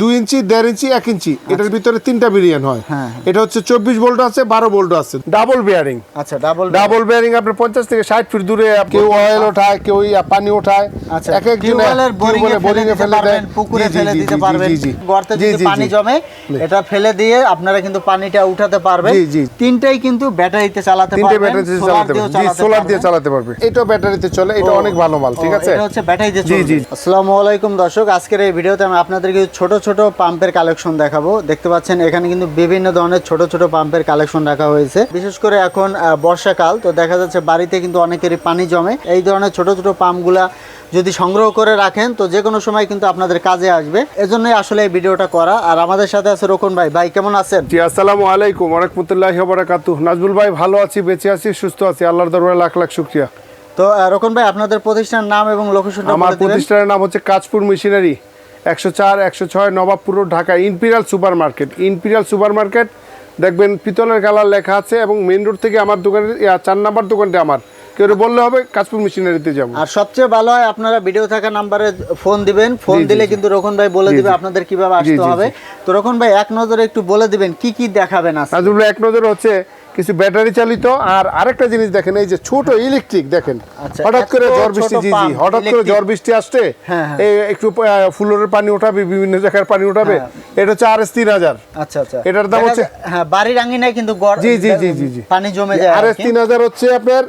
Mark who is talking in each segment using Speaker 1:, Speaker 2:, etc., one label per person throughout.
Speaker 1: দুই ইঞ্চি দেড় ইঞ্চি এক ইঞ্চি। এটার ভিতরে তিনটা ভেরিয়েন্ট হয়।
Speaker 2: হ্যাঁ।
Speaker 1: এটা হচ্ছে চব্বিশ ভোল্ট আছে বারো ভোল্ট আছে। ডাবল বিয়ারিং
Speaker 2: আচ্ছা ডাবল
Speaker 1: ডাবল বেয়ারিং আপনার পঞ্চাশ থেকে ষাট ফিট দূরে কেউ অয়েল ওঠায় কেউ পানি ওঠায়।
Speaker 2: আচ্ছা
Speaker 1: এক এক
Speaker 2: এ ফেলে
Speaker 1: দেয়।
Speaker 2: পুকুরে ফেলে দিতে পারবেন। গর্তে যদি পানি জমে এটা ফেলে দিয়ে আপনারা কিন্তু পানিটা উঠাতে পারবেন।
Speaker 1: জি, জি।
Speaker 2: তিনটাই কিন্তু ব্যাটারিতে চালাতে
Speaker 1: তিনটে ব্যাটারিতে চালাতে
Speaker 2: দিয়েও
Speaker 1: পারবে জি সোলার দিয়ে চালাতে পারবে। এটাও ব্যাটারিতে চলে এটা অনেক ভালো মাল ঠিক আছে?
Speaker 2: এটা হচ্ছে ব্যাটারিতে
Speaker 1: জি, জি।
Speaker 2: আসসালামু আলাইকুম দর্শক আজকের এই ভিডিওতে আমি আপনাদেরকে ছোট ছোট পাম্পের কালেকশন দেখাবো। দেখতে পাচ্ছেন এখানে কিন্তু বিভিন্ন ধরনের ছোট ছোট পাম্পের কালেকশন রাখা হয়েছে। বিশেষ করে এখন বর্ষাকাল তো দেখা যাচ্ছে বাড়িতে কিন্তু অনেকেরই পানি জমে। এই ধরনের ছোট ছোট পাম্পগুলা যদি সংগ্রহ করে রাখেন তো যে কোনো সময় কিন্তু আপনাদের কাজে আসবে। এজন্যই আসলে এই ভিডিওটা করা। আর আমাদের সাথে আছে রোকন ভাই। ভাই কেমন আছেন?
Speaker 1: জি আসসালামু আলাইকুম। রহমতুল্লাহি বারাকাতু নাজবুল ভাই ভালো আছি বেঁচে আছি সুস্থ আছি। আল্লাহর দরবারে লাখ লাখ শুকরিয়া।
Speaker 2: তো রোকন ভাই আপনাদের প্রতিষ্ঠানের নাম এবং লোকেশনটা
Speaker 1: আমার প্রতিষ্ঠানের নাম হচ্ছে কাজপুর মেশিনারি। একশো চার একশো ছয় Nawabpur Dhaka imperial super market imperial super market দেখবেন পিতলের কালার লেখা আছে এবং মেইন রোড থেকে আমার দোকানের চার নাম্বার দোকানটা আমার। কেউ বললে হবে কাশপুর মেশিনারিতে যাব।
Speaker 2: আর সবচেয়ে ভালো হয় আপনারা ভিডিও থাকা নাম্বারে ফোন দিবেন। ফোন দিলে কিন্তু রোকন ভাই বলে দিবে আপনাদের কীভাবে আসতে হবে। তো রোকন ভাই এক নজরে একটু বলে দিবেন কি কি দেখাবেন
Speaker 1: ভাই এক নজর হচ্ছে কিছু ব্যাটারি চালিত আর আরেকটা জিনিস দেখেন এই যে ছোট ইলেকট্রিক দেখেন
Speaker 2: আচ্ছা,
Speaker 1: হঠাৎ করে ঝড় বৃষ্টি জি জি হঠাৎ করে
Speaker 2: জ্বর
Speaker 1: ঝড় বৃষ্টি আসছে
Speaker 2: হ্যাঁ, হ্যাঁ।
Speaker 1: এই একটু আহ, ফুলের পানি উঠাবে বিভিন্ন জায়গার পানি উঠাবে
Speaker 2: হ্যাঁ।
Speaker 1: এটা হচ্ছে আর এস তিন হাজার
Speaker 2: আচ্ছা আচ্ছা
Speaker 1: এটার দাম হচ্ছে-
Speaker 2: হ্যাঁ বাড়ির আঙিনায় কিন্তু
Speaker 1: জি, জি, জি, জি, জি।
Speaker 2: পানি জমে যায়
Speaker 1: আর এস তিন হাজার হচ্ছে আপনার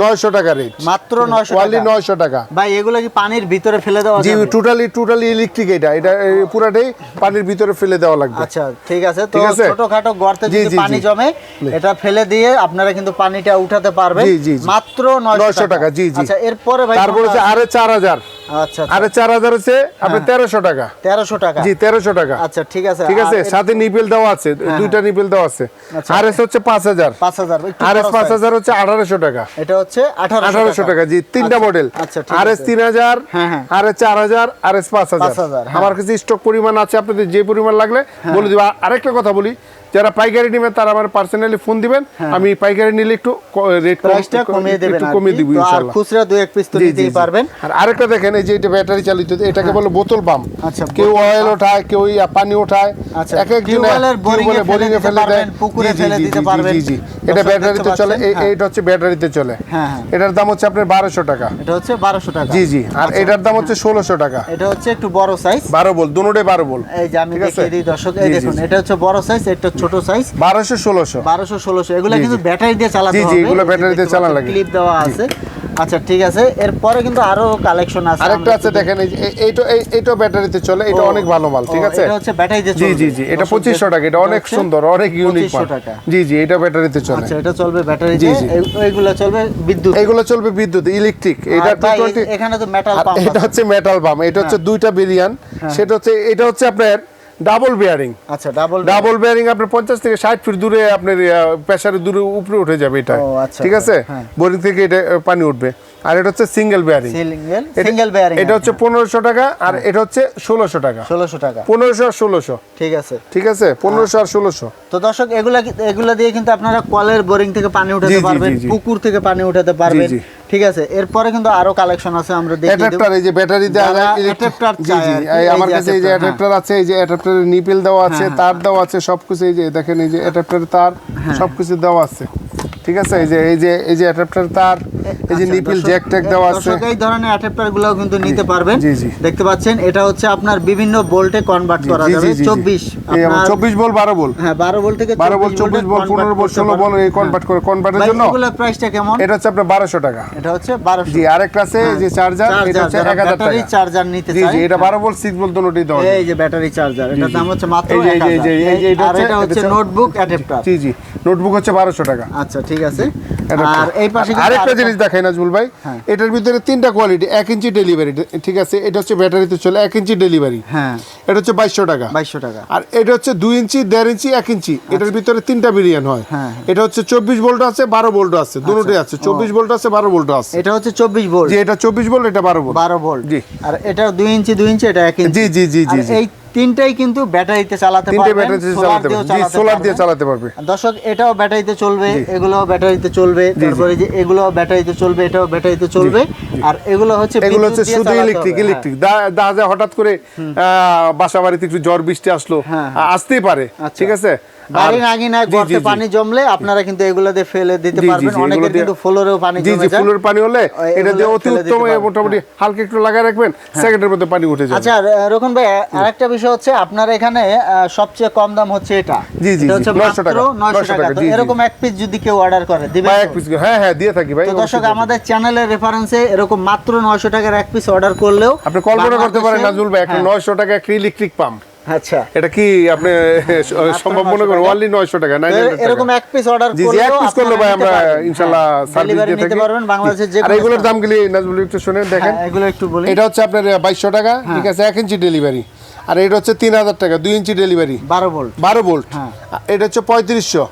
Speaker 1: নয়শো টাকা রেট
Speaker 2: মাত্র নয়শো
Speaker 1: ওয়ালি নয়শো টাকা।
Speaker 2: ভাই এগুলো কি পানির ভিতরে ফেলে দেওয়া
Speaker 1: জি টোটালি টোটালি ইলেকট্রিক এটা। এটা পুরাটাই পানির ভিতরে ফেলে দেওয়া লাগবে।
Speaker 2: আচ্ছা ঠিক আছে। তো? ছোটখাটো গর্তে যদি পানি জমে এটা ফেলে দিয়ে আপনারা কিন্তু পানিটা উঠাতে পারবেন। মাত্র
Speaker 1: 900
Speaker 2: 900
Speaker 1: টাকা, জি, জি।
Speaker 2: আচ্ছা এরপরে ভাই
Speaker 1: তারপর হচ্ছে আরে চার হাজার।
Speaker 2: আচ্ছা
Speaker 1: আরে চার হাজার হচ্ছে আপনার তেরোশো টাকা।
Speaker 2: 1300 টাকা।
Speaker 1: জি তেরোশো টাকা।
Speaker 2: আচ্ছা ঠিক আছে।
Speaker 1: ঠিক আছে
Speaker 2: আর
Speaker 1: সাথে নিপেল দেওয়া আছে দুইটা নিপেল দেওয়া আছে।
Speaker 2: আচ্ছা।
Speaker 1: আর এস হচ্ছে পাঁচ হাজার।
Speaker 2: 5000 একটু
Speaker 1: আর এস পাঁচ হাজার হচ্ছে আঠারোশো টাকা।
Speaker 2: এটা হচ্ছে
Speaker 1: আঠারোশো টাকা। জি তিনটা
Speaker 2: আচ্ছা,
Speaker 1: মডেল
Speaker 2: আচ্ছা
Speaker 1: আর এস তিন হাজার
Speaker 2: হ্যাঁ, হ্যাঁ।
Speaker 1: আর এস চার হাজার আর এস পাঁচ হাজার।
Speaker 2: 5000, হ্যাঁ।
Speaker 1: আমার কাছে স্টক পরিমাণ আছে আপনাদের যে পরিমাণ লাগলে বলে দিব। আর- আরেকটা কথা বলি যারা পাইকারি নেবেন তারা আমার পার্সোনালি ফোন দিবেন। আমি পাইকারি নিলে একটু রেট
Speaker 2: প্রাইসটা কমিয়ে দেবেন
Speaker 1: একটু কমিয়ে দিব ইনশাআল্লাহ
Speaker 2: খুচরা দুই এক পিস তো নিতেই পারবেন।
Speaker 1: আর আরেকটা দেখেন এই যে এটা ব্যাটারি চালিত এটাকে বলে বোতল পাম্প
Speaker 2: আচ্ছা,
Speaker 1: কেউ অয়েল ওঠায় কেউ পানি ওঠায়
Speaker 2: আচ্ছা,
Speaker 1: এক এক
Speaker 2: টিউবওয়েলের boring এ
Speaker 1: বোরিং এ ফেলে দেয়।
Speaker 2: পুকুরে ফেলে দিতে পারবেন।
Speaker 1: জি জি এটা ব্যাটারিতে চলে এই- এইটা হচ্ছে ব্যাটারিতে চলে।
Speaker 2: হ্যাঁ, হ্যাঁ।
Speaker 1: এটার দাম হচ্ছে আপনার বারোশো টাকা।
Speaker 2: এটা হচ্ছে 1200 টাকা।
Speaker 1: জি জি আর এটার দাম হচ্ছে ষোলোশো টাকা।
Speaker 2: এটা হচ্ছে একটু বড় সাইজ
Speaker 1: বারো বল দুটোটাই বারো বল।
Speaker 2: এই যে আমি দেখিয়ে দিই দর্শক এই দেখুন এটা হচ্ছে বড় সাইজ এটা ছোট সাইজ
Speaker 1: বারোশো ষোলোশো।
Speaker 2: বারোশো ষোলোশো। এগুলো কিন্তু
Speaker 1: জি।
Speaker 2: ব্যাটারি দিয়ে চালাতে
Speaker 1: জি, জি,
Speaker 2: হবে।
Speaker 1: এগুলো ব্যাটারি দিয়ে চালানো লাগে।
Speaker 2: ক্লিপ দেওয়া আছে। আচ্ছা ঠিক আছে। এরপরে কিন্তু আরও কালেকশন আছে।
Speaker 1: আরেকটা আছে দেখেন এই এই- এইটা ব্যাটারিতে চলে এটা অনেক ভালো মাল ঠিক আছে?
Speaker 2: এটা হচ্ছে ব্যাটারি দিয়ে
Speaker 1: জি জি জি এটা
Speaker 2: দর্শক
Speaker 1: পঁচিশশো টাকা এটা অনেক সুন্দর অনেক ইউনিক
Speaker 2: 2500
Speaker 1: মাল।
Speaker 2: টাকা।
Speaker 1: জি জি এটা ব্যাটারিতে চলে।
Speaker 2: আচ্ছা এটা চলবে ব্যাটারি
Speaker 1: জি,
Speaker 2: দিয়ে
Speaker 1: জি।
Speaker 2: চলবে বিদ্যুৎ।
Speaker 1: এগুলো চলবে বিদ্যুৎ ইলেকট্রিক এটা
Speaker 2: আর ভাই, এ- এখানে তো মেটাল পাম্প
Speaker 1: এটা হচ্ছে মেটাল বাম এটা হচ্ছে দুইটা বিরিয়ান সেটা হচ্ছে এটা হচ্ছে আপনার ডাবল বেয়ারিং
Speaker 2: আচ্ছা ডাবল
Speaker 1: ডাবল বেয়ারিং আপনার পঞ্চাশ থেকে ষাট ফিট দূরে আপনার প্রেসারের দূরে উপরে উঠে যাবে এটা।
Speaker 2: আচ্ছা,
Speaker 1: ঠিক আছে?
Speaker 2: হ্যাঁ।
Speaker 1: বোরিং থেকে এটা পানি উঠবে। আর এটা হচ্ছে single bearing
Speaker 2: single single bearing
Speaker 1: এটা হচ্ছে পনেরোশো টাকা আর এটা হচ্ছে ষোলোশো টাকা।
Speaker 2: 1600 টাকা।
Speaker 1: পনেরোশো আর ষোলোশো।
Speaker 2: ঠিক আছে।
Speaker 1: ঠিক আছে? পনেরোশো আর ষোলোশো।
Speaker 2: তো দর্শক এগুলা এগুলা দিয়ে কিন্তু আপনারা কলের বোরিং থেকে পানি উঠাতে পারবেন। পুকুর থেকে পানি উঠাতে পারবেন। ঠিক আছে? এরপরে কিন্তু আরও কালেকশন আছে আমরা দেখিয়ে দেব।
Speaker 1: অ্যাডাপ্টার এই যে ব্যাটারি দেওয়া যায় জি জি আমার কাছে এই যে অ্যাডাপ্টার আছে এই যে অ্যাডাপ্টারের নিপেল দেওয়া আছে
Speaker 2: হ্যাঁ,
Speaker 1: তার দেওয়া আছে সবকিছু এই যে দেখেন এই যে অ্যাডাপ্টারের তার
Speaker 2: হ্যাঁ।
Speaker 1: সবকিছু দেওয়া আছে। ঠিক আছে? এই যে এই যে এই যে অ্যাডাপ্টার তার এই যে নিপেল জ্যাক ট্যাক দেওয়া আছে।
Speaker 2: এই ধরনের অ্যাডাপ্টার গুলোও কিন্তু নিতে পারবেন।
Speaker 1: জি, জি।
Speaker 2: দেখতে পাচ্ছেন এটা হচ্ছে আপনার বিভিন্ন ভোল্টে কনভার্ট করা যাবে।
Speaker 1: জি, জি, জি।
Speaker 2: 24
Speaker 1: এই আমার
Speaker 2: আপনার-
Speaker 1: চব্বিশ বল বারো বল
Speaker 2: হ্যাঁ 12 ভোল্ট থেকে
Speaker 1: বারো বল চব্বিশ বল
Speaker 2: convert
Speaker 1: পনেরো বল
Speaker 2: করতে
Speaker 1: ষোলো বল
Speaker 2: পারবেন।
Speaker 1: এই কনভার্ট করে কনভার্টের জন্য
Speaker 2: এগুলোর প্রাইসটা কেমন?
Speaker 1: এটা হচ্ছে আপনার বারোশো টাকা।
Speaker 2: এটা হচ্ছে 1200
Speaker 1: জি আরেকটা আছে এই যে চার্জার এটা হচ্ছে এক হাজার টাকা।
Speaker 2: চার্জার নিতে চাই
Speaker 1: জি এটা বারো বল সিক্স বল দুটোই যায়।
Speaker 2: এই যে ব্যাটারি চার্জার এটা দাম হচ্ছে মাত্র
Speaker 1: এই যে- এই যে- এই যে- এটা হচ্ছে-
Speaker 2: নোটবুক অ্যাডাপ্টার
Speaker 1: জি জি নোটবুক হচ্ছে বারোশো টাকা।
Speaker 2: আচ্ছা ঠিক আছে? আর এই পাশে
Speaker 1: আরেকটা জিনিস দেখাই নাজমুল ভাই
Speaker 2: হ্যাঁ।
Speaker 1: এটার ভিতরে তিনটা কোয়ালিটি এক ইঞ্চি ডেলিভারি ঠিক আছে? এটা হচ্ছে ব্যাটারিতে চলে এক ইঞ্চি ডেলিভারি
Speaker 2: হ্যাঁ।
Speaker 1: এটা হচ্ছে বাইশশো টাকা।
Speaker 2: 2200 টাকা।
Speaker 1: আর এটা হচ্ছে দুই ইঞ্চি দেড় ইঞ্চি এক ইঞ্চি এটার ভিতরে তিনটা ভেরিয়েন্ট হয়।
Speaker 2: হ্যাঁ।
Speaker 1: এটা হচ্ছে চব্বিশ ভোল্ট আছে বারো ভোল্ট আছে দুটোই আছে। চব্বিশ ভোল্ট আছে বারো ভোল্ট আছে।
Speaker 2: এটা হচ্ছে 24 ভোল্ট
Speaker 1: এটা চব্বিশ ভোল্ট এটা বারো ভোল্ট
Speaker 2: 12 ভোল্ট
Speaker 1: জি।
Speaker 2: আর এটা 2 ইঞ্চি 2 ইঞ্চি এটা 1 ইঞ্চি
Speaker 1: জি জি জি জি জি।
Speaker 2: এই তিনটাই কিন্তু ব্যাটারিতে চালাতে
Speaker 1: তিনটে
Speaker 2: ব্যাটারিতে
Speaker 1: ব্যাটারি চালাতে পারবে সোলার দিয়ে চালাতে পারবে।
Speaker 2: দর্শক এটাও ব্যাটারিতে চলবে এগুলোও ব্যাটারিতে চলবে তারপরে যে এগুলো ব্যাটারিতে চলবে এটাও ব্যাটারিতে চলবে। আর এগুলো হচ্ছে
Speaker 1: এগুলো হচ্ছে শুধু ইলেকট্রিক ইলেকট্রিক দেখা যায় হঠাৎ করে আহ, বাসা বাড়িতে একটু জ্বর বৃষ্টি আসলো
Speaker 2: হ্যাঁ,
Speaker 1: আসতেই পারে
Speaker 2: আচ্ছা।
Speaker 1: ঠিক আছে?
Speaker 2: হ্যাঁ। বাড়ির আঙিনায় গর্তে পানি জমলে আপনারা কিন্তু এগুলো দিয়ে ফেলে দিতে পারবেন।
Speaker 1: দিয়ে-
Speaker 2: কিন্তু ফ্লোরেও পানি জমে যায়।
Speaker 1: ফুলের পানি হলে এটা দিয়ে অতি উত্তম মোটামুটি হালকা একটু লাগায় রাখবেন সেকেন্ডের মধ্যে পানি উঠে যাবে।
Speaker 2: আচ্ছা রোকন ভাই আরেকটা বিষয় হচ্ছে আপনার এখানে সবচেয়ে কম দাম হচ্ছে এটা।
Speaker 1: জি, জি,
Speaker 2: এটা হচ্ছে
Speaker 1: 900 টাকা,
Speaker 2: 900
Speaker 1: 900
Speaker 2: তো। এরকম এক পিস যদি কেউ অর্ডার করে দিবেন
Speaker 1: ভাই এক পিস হ্যাঁ হ্যাঁ দিয়ে থাকি ভাই
Speaker 2: তো দর্শক আমাদের চ্যানেলের রেফারেন্সে এরকম মাত্র 900 টাকার এক পিস অর্ডার করলেও
Speaker 1: আপনি কল্পনা করতে পারেন নাজমুল ভাই একটা
Speaker 2: হ্যাঁ,
Speaker 1: নয়শো টাকা একটা ইলেকট্রিক পাম্প
Speaker 2: আচ্ছা।
Speaker 1: এটা কি আপনি সম্ভব মনে
Speaker 2: 900
Speaker 1: করেন অনলি নয়শো টাকা
Speaker 2: এরকম এক পিস অর্ডার
Speaker 1: করলে জি এক পিস করলে ভাই আমরা ইনশাআল্লাহ সার্ভিস দিয়ে
Speaker 2: হ্যাঁ, নিতে
Speaker 1: থাকি।
Speaker 2: পারবেন বাংলাদেশের যে
Speaker 1: আর এগুলোর
Speaker 2: দাম
Speaker 1: গুলি নাজমুল একটু শুনেন দেখেন।
Speaker 2: হ্যাঁ, এগুলো একটু বলি।
Speaker 1: এটা হচ্ছে আপনার বাইশশো টাকা
Speaker 2: হ্যাঁ।
Speaker 1: ঠিক আছে এক ইঞ্চি ডেলিভারি আর এটা হচ্ছে তিন হাজার টাকা দুই ইঞ্চি ডেলিভারি
Speaker 2: 12 ভোল্ট
Speaker 1: বারো ভোল্ট
Speaker 2: হ্যাঁ।
Speaker 1: এটা হচ্ছে পঁয়ত্রিশশো।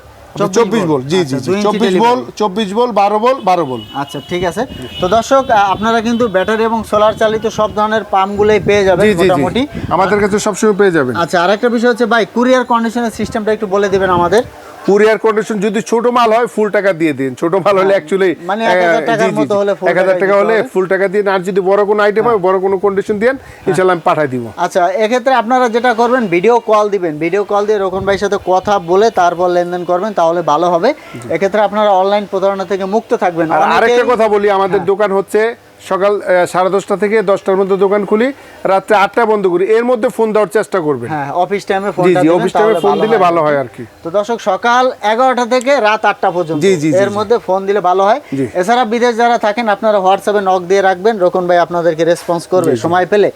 Speaker 1: চব্বিশ বল জি জি
Speaker 2: আচ্ছা, ইঞ্চি
Speaker 1: চব্বিশ বল চব্বিশ বল বারো বল বারো বল।
Speaker 2: আচ্ছা ঠিক আছে। তো দর্শক আপনারা কিন্তু ব্যাটারি এবং সোলার চালিত সব ধরনের পাম্পগুলোই পেয়ে যাবেন
Speaker 1: জি জি জি।
Speaker 2: মোটামুটি।
Speaker 1: আমাদের কাছে সবসময় পেয়ে যাবেন।
Speaker 2: আচ্ছা আর একটা বিষয় হচ্ছে ভাই কুরিয়ার কন্ডিশনের সিস্টেমটা একটু বলে দিবেন আমাদের।
Speaker 1: কুরিয়ার কন্ডিশন যদি ছোট মাল হয় ফুল টাকা দিয়ে দিন। ছোট মাল হলে অ্যাকচুয়ালি
Speaker 2: মানে 1000 টাকার মতো হলে full
Speaker 1: এক হাজার
Speaker 2: টাকা
Speaker 1: টাকা হলে ফুল টাকা দিন আর যদি বড় কোনো আইটেম হয় বড় কোনো কন্ডিশন দেন ইনশাল্লাহ আমি পাঠাই দিব।
Speaker 2: আচ্ছা এক্ষেত্রে আপনারা যেটা করবেন ভিডিও কল দিবেন। ভিডিও কল দিয়ে রোকন ভাইয়ের সাথে কথা বলে তারপর লেনদেন করবেন তাহলে ভালো হবে। এক্ষেত্রে আপনারা অনলাইন প্রতারণা থেকে মুক্ত থাকবেন।
Speaker 1: আর আরেকটা কথা বলি আমাদের দোকান হচ্ছে সকাল সাড়ে দশটা থেকে দশটার মধ্যে দোকান খুলি রাত্রে আটটা বন্ধ করি। এর মধ্যে ফোন দেওয়ার চেষ্টা করবে
Speaker 2: হ্যাঁ অফিস টাইমে ফোন
Speaker 1: অফিস টাইমে ফোন দিলে ভালো হয় আর কি।
Speaker 2: তো দর্শক সকাল এগারোটা থেকে রাত আটটা পর্যন্ত। এর মধ্যে ফোন দিলে ভালো হয়। এছাড়া বিদেশ যারা থাকেন আপনারা হোয়াটসঅ্যাপে নক দিয়ে রাখবেন। রকন ভাই আপনাদেরকে রেসপন্স করবে সময় পেলে।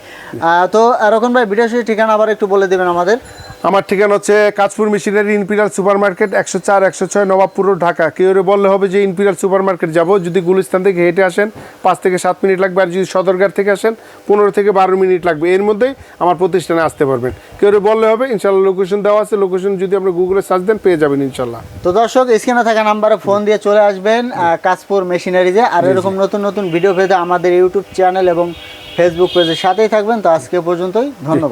Speaker 2: তো রকন ভাই ভিডিও শেষে ঠিকানা আবার একটু বলে দিবেন আমাদের।
Speaker 1: আমার ঠিকানা হচ্ছে Kajpur missionary imperial super market একশো চার একশো ছয় নবাবপুর ঢাকা। কেউ বললে হবে যে ইম্পিরিয়াল সুপার মার্কেট যাব। যদি গুলিস্তান থেকে হেঁটে আসেন পাঁচ থেকে সাত মিনিট লাগবে। আর যদি সদরঘাট থেকে আসেন পনেরো থেকে বারো মিনিট লাগবে। এর মধ্যেই আমার প্রতিষ্ঠানে আসতে পারবেন। কেউ বললে হবে ইনশাল্লাহ লোকেশন দেওয়া আছে। লোকেশন যদি আপনি গুগলে সার্চ দেন পেয়ে যাবেন ইনশাল্লাহ।
Speaker 2: তো দর্শক স্ক্রিনে থাকা নাম্বারে ফোন দিয়ে চলে আসবেন আহ, কাশপুর মেশিনারিজে আর এরকম নতুন নতুন ভিডিও পেতে আমাদের ইউটিউব চ্যানেল এবং ফেসবুক পেজের সাথেই থাকবেন। তো আজকে পর্যন্তই ধন্যবাদ।